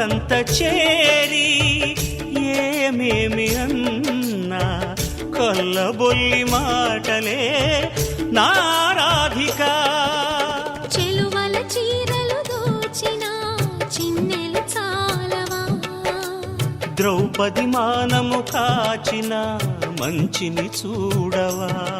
చేరి ఏమేమి అన్నా కొల్లబొల్లి మాటలే నారాధిక. చెలువల చీరలు దోచిన చిన్నెలు చాలవా? ద్రౌపది మానము కాచిన మంచిని చూడవా?